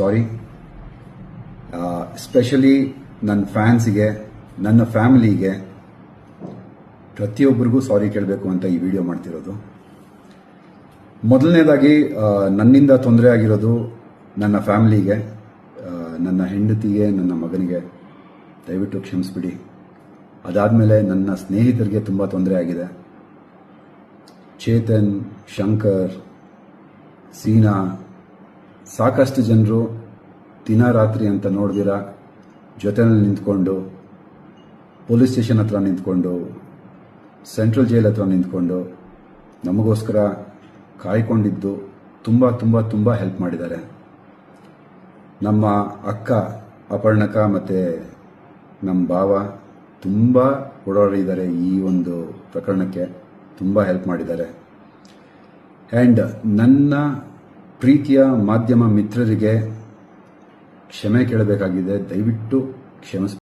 ಸಾರಿ especially ನನ್ನ ಫ್ಯಾನ್ಸಿಗೆ ನನ್ನ ಫ್ಯಾಮಿಲಿಗೆ ಪ್ರತಿಯೊಬ್ಬರಿಗೂ ಸಾರಿ ಕೇಳಬೇಕು ಅಂತ ಈ ವಿಡಿಯೋ ಮಾಡ್ತಿರೋದು. ಮೊದಲನೇದಾಗಿ ನನ್ನಿಂದ ತೊಂದರೆ ಆಗಿರೋದು ನನ್ನ ಫ್ಯಾಮಿಲಿಗೆ ನನ್ನ ಹೆಂಡತಿಗೆ, ನನ್ನ ಮಗನಿಗೆ. ದಯವಿಟ್ಟು ಕ್ಷಮಿಸ್ಬಿಡಿ. ಅದಾದಮೇಲೆ ನನ್ನ ಸ್ನೇಹಿತರಿಗೆ ತುಂಬ ತೊಂದರೆ ಆಗಿದೆ. ಚೇತನ್, ಶಂಕರ್, ಸೀನಾ ಸಾಕಷ್ಟು ಜನರು ದಿನ ರಾತ್ರಿ ಅಂತ ನೋಡ್ದಿರ, ಜೊತೆನಲ್ಲಿ ನಿಂತ್ಕೊಂಡು, ಪೊಲೀಸ್ ಸ್ಟೇಷನ್ ಹತ್ರ ನಿಂತ್ಕೊಂಡು, ಸೆಂಟ್ರಲ್ ಜೈಲ್ ಹತ್ರ ನಿಂತ್ಕೊಂಡು, ನಮಗೋಸ್ಕರ ಕಾಯ್ಕೊಂಡಿದ್ದು ತುಂಬ ತುಂಬ ತುಂಬ ಹೆಲ್ಪ್ ಮಾಡಿದ್ದಾರೆ. ನಮ್ಮ ಅಕ್ಕ, ಅಪರ್ಣಕ ಮತ್ತು ನಮ್ಮ ಭಾವ ತುಂಬ ಓಡಾಡಿದ್ದಾರೆ ಈ ಒಂದು ಪ್ರಕರಣಕ್ಕೆ, ತುಂಬ ಹೆಲ್ಪ್ ಮಾಡಿದ್ದಾರೆ. ಆ್ಯಂಡ್ ನನ್ನ ಪ್ರೀತಿಯ ಮಾಧ್ಯಮ ಮಿತ್ರರಿಗೆ ಕ್ಷಮೆ ಕೇಳಬೇಕಾಗಿದೆ. ದಯವಿಟ್ಟು ಕ್ಷಮಿಸ್.